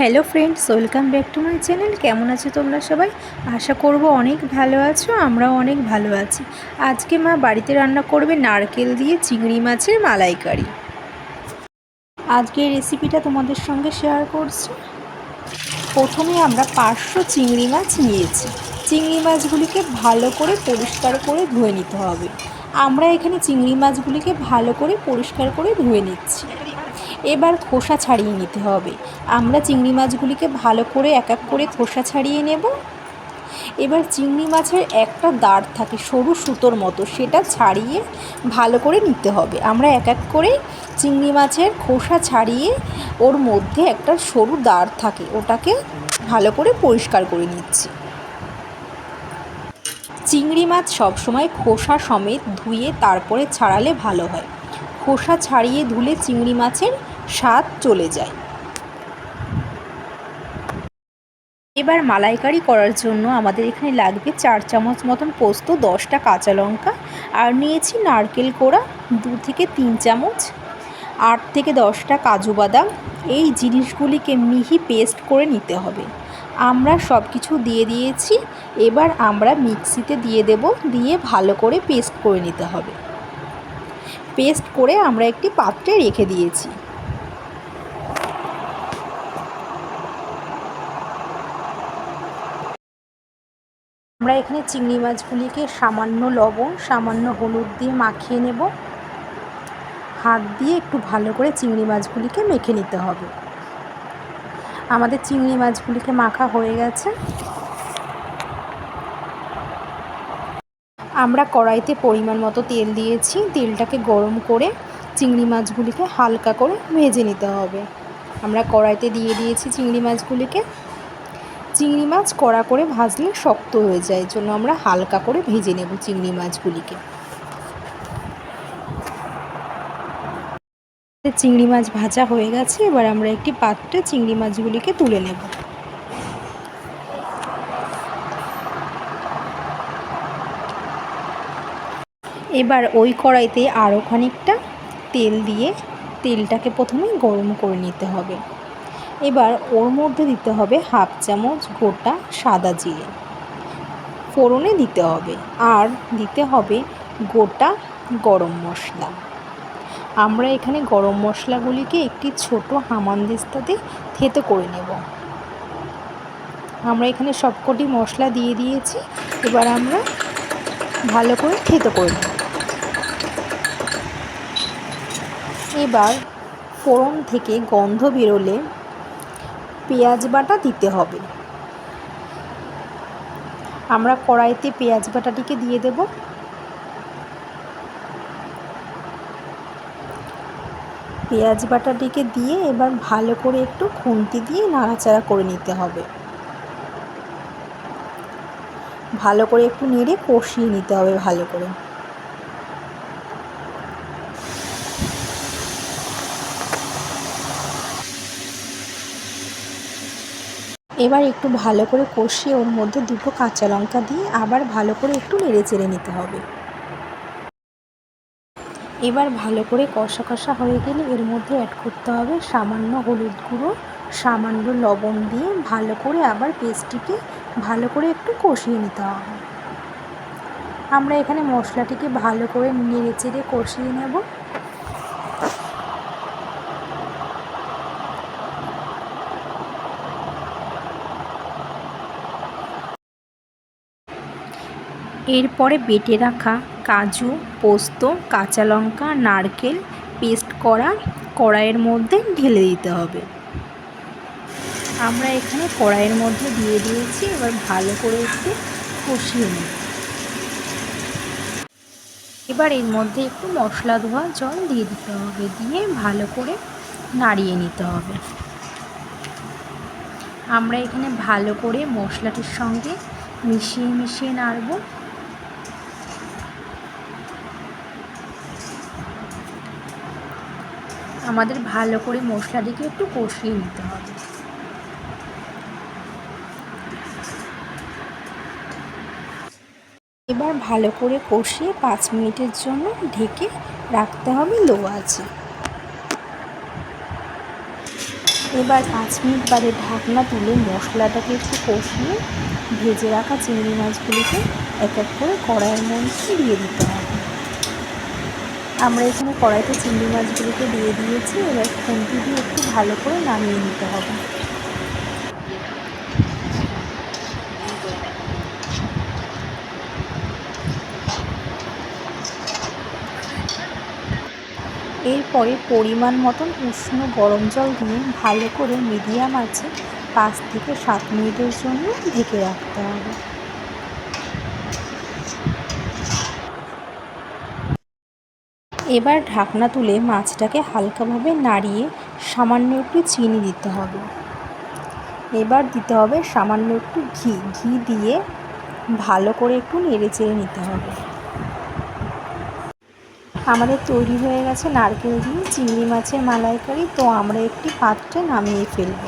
Hello friends welcome back to my channel কেমন আছো তোমরা সবাই? আশা করব অনেক ভালো আছো, আমরাও অনেক ভালো আছি। আজকে মা বাড়িতে রান্না করবে নারকেল দিয়ে চিংড়ি মাছের মালাইকারি। আজকে এই রেসিপিটা তোমাদের সঙ্গে শেয়ার করছি। প্রথমে আমরা পাঁচশো চিংড়ি মাছ নিয়েছি। চিংড়ি মাছগুলিকে ভালো করে পরিষ্কার করে ধুয়ে নিতে হবে। আমরা এখানে চিংড়ি মাছগুলিকে ভালো করে পরিষ্কার করে ধুয়ে নিচ্ছি। এবার খোসা ছাড়িয়ে নিতে হবে। আমরা চিংড়ি মাছগুলিকে ভালো করে এক এক করে খোসা ছাড়িয়ে নেব। এবার চিংড়ি মাছের একটা দাঁড় থাকে, সরু সুতোর মতো, সেটা ছাড়িয়ে ভালো করে নিতে হবে। আমরা এক এক করে চিংড়ি মাছের খোসা ছাড়িয়ে ওর মধ্যে একটা সরু দাঁড় থাকে, ওটাকে ভালো করে পরিষ্কার করে নিচ্ছি। চিংড়ি মাছ সবসময় খোসা সমেত ধুয়ে তারপরে ছাড়ালে ভালো হয়। খোসা ছাড়িয়ে ধুলে চিংড়ি মাছের স্বাদ চলে যায়। এবার মালাইকারি করার জন্য আমাদের এখানে লাগবে চার চামচ মতন পোস্ত, দশটা কাঁচা লঙ্কা, আর নিয়েছি নারকেল কোড়া, দু থেকে তিন চামচ, আট থেকে দশটা কাজু বাদাম। এই জিনিসগুলিকে মিহি পেস্ট করে নিতে হবে। আমরা সব কিছু দিয়ে দিয়েছি, এবার আমরা মিক্সিতে দিয়ে দেব, দিয়ে ভালো করে পেস্ট করে নিতে হবে। পেস্ট করে আমরা একটি পাত্রে রেখে দিয়েছি। আমরা এখানে চিংড়ি মাছগুলিকে সামান্য লবণ, সামান্য হলুদ দিয়ে মাখিয়ে নেব। হাত দিয়ে একটু ভালো করে চিংড়ি মাছগুলিকে মেখে নিতে হবে। আমাদের চিংড়ি মাছগুলিকে মাখা হয়ে গেছে। আমরা কড়াইতে পরিমাণ মতো তেল দিয়েছি। তেলটাকে গরম করে চিংড়ি মাছগুলিকে হালকা করে ভেজে নিতে হবে। আমরা কড়াইতে দিয়ে দিয়েছি চিংড়ি মাছগুলিকে। চিংড়ি মাছ কড়া করে ভাজলে শক্ত হয়ে যায় জন্য আমরা হালকা করে ভেজে নেব চিংড়ি মাছগুলিকে। চিংড়ি মাছ ভাজা হয়ে গেছে, এবার আমরা একটি পাত্রে চিংড়ি মাছগুলিকে তুলে নেব। এবার ওই কড়াইতে আরও খানিকটা তেল দিয়ে তেলটাকে প্রথমে গরম করে নিতে হবে। এবার ওর মধ্যে দিতে হবে হাফ চামচ গোটা সাদা জিরে। ফোড়নে দিতে হবে আর দিতে হবে গোটা গরম মশলা। আমরা এখানে গরম মশলাগুলিকে একটি ছোট হামানদিস্তাতে থেতো করে নেব। আমরা এখানে সবকটি মশলা দিয়ে দিয়েছি। এবার আমরা ভালো করে থেতো করে নেব। এবার ফোড়ন থেকে গন্ধ বেরোলে পেঁয়াজ বাটা দিতে হবে। আমরা কড়াইতে পেঁয়াজ বাটাটিকে দিয়ে দেব। পেঁয়াজ বাটাটিকে দিয়ে এবার ভালো করে একটু খুন্তি দিয়ে নাড়াচাড়া করে নিতে হবে। ভালো করে একটু নেড়ে কষিয়ে নিতে হবে ভালো করে। এবার একটু ভালো করে কষিয়ে ওর মধ্যে দুটো কাঁচা লঙ্কা দিয়ে আবার ভালো করে একটু নেড়ে চেড়ে নিতে হবে। এবার ভালো করে কষা কষা হয়ে গেলে এর মধ্যে অ্যাড করতে হবে সামান্য হলুদ গুঁড়ো, সামান্য লবণ দিয়ে ভালো করে আবার পেস্টটিকে ভালো করে একটু কষিয়ে নিতে হবে। আমরা এখানে মশলাটিকে ভালো করে নেড়ে চেড়ে কষিয়ে নেব। এরপরে বেটে রাখা কাজু, পোস্ত, কাঁচা লঙ্কা, নারকেল পেস্ট করা কড়াইয়ের মধ্যে ঢেলে দিতে হবে। আমরা এখানে কড়াইয়ের মধ্যে দিয়ে দিয়েছি, এবার ভালো করে একটু কষিয়ে নিই এবার এর মধ্যে একটু মশলা ধোয়া জল দিয়ে দিতে হবে, দিয়ে ভালো করে নাড়িয়ে নিতে হবে। আমরা এখানে ভালো করে মশলাটির সঙ্গে মিশিয়ে মিশিয়ে নাড়ব। আমাদের ভালো করে মশলাটিকে একটু কষিয়ে নিতে হবে। এবার ভালো করে কষিয়ে পাঁচ মিনিটের জন্য ঢেকে রাখতে হবে লো আছে এবার পাঁচ মিনিট বাদে ঢাকনা তুলে মশলাটাকে একটু কষিয়ে ভেজে রাখা চিংড়ি মাছগুলিকে এক এক করে কড়াইয়ের মধ্যে দিয়ে দিতে হবে। আমরা এখানে কড়াইতে চিংড়ি মাছগুলোকে দিয়ে দিয়েছি, এবার খুন্তি দিয়ে একটু ভালো করে নামিয়ে নিতে হবে। এরপরে পরিমাণ মতন উষ্ণ গরম জল দিয়ে ভালো করে মিডিয়াম আছে পাঁচ থেকে সাত মিনিটের জন্য ঢেকে রাখতে হবে। এবার ঢাকনা তুলে মাছটাকে হালকাভাবে নাড়িয়ে সামান্য একটু চিনি দিতে হবে। এবার দিতে হবে সামান্য একটু ঘি। ঘি দিয়ে ভালো করে একটু নেড়ে চেড়ে নিতে হবে। আমাদের তৈরি হয়ে গেছে নারকেল দিয়ে চিংড়ি মাছের মালাইকারি। তো আমরা একটি পাত্রে নামিয়ে ফেলব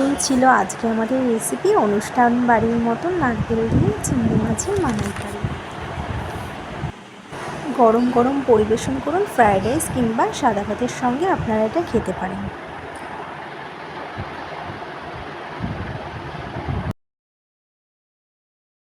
এই ছিল আজকে আমাদের রেসিপি অনুষ্ঠান বাড়ির মতন নারকেল দিয়ে চিংড়ি মাছের মালাইকারি। গরম গরম পরিবেশন করুন ফ্রায়েড রাইস কিংবা সাদা ভাতের সঙ্গে আপনারা এটা খেতে পারেন।